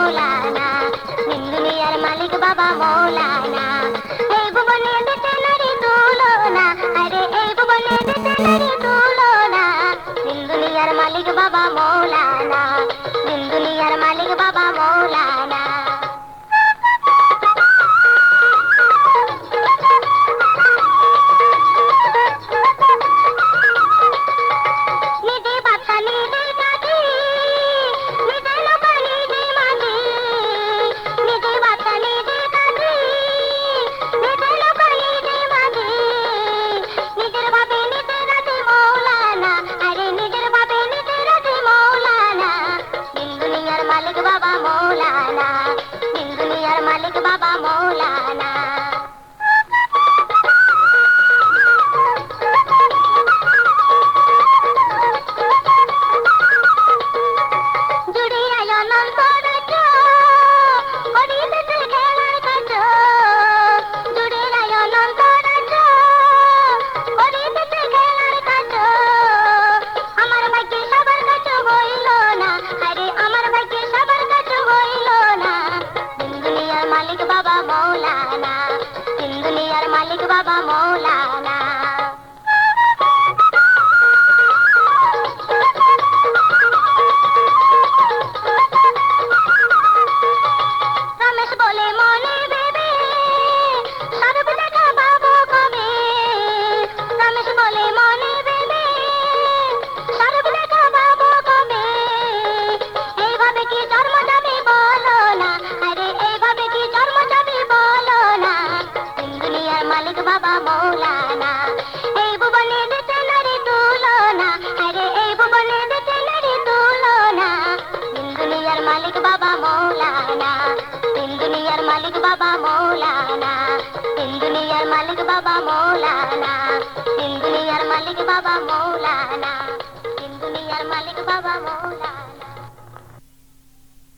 মৌলানা দিন দুনিয়ার মালিক বাবা মৌলানা। এই ভুবনে দেশে নারী তুলনা, আরে এই ভুবনে দেশে নারী তুলনা। দিন দুনিয়ার মালিক বাবা মৌলানা দিন দুনিয়ার মালিক বাবা মৌলানা। মালিক বাবা মৌলানা। দিন দুনিয়ার মালিক বাবা মৌলানা। मालिक बाबा मौलाना सिंधुलियर मालिक बाबा मौलाना बाबा मौलाना एबु बोले दे तेलरी दूलोना अरे एबु बोले दे तेलरी दूलोना दिन दुनियार मालिक बाबा मौलाना दिन दुनियार मालिक बाबा मौलाना दिन दुनियार मालिक बाबा मौलाना दिन दुनियार मालिक बाबा मौलाना दिन दुनियार मालिक बाबा मौलाना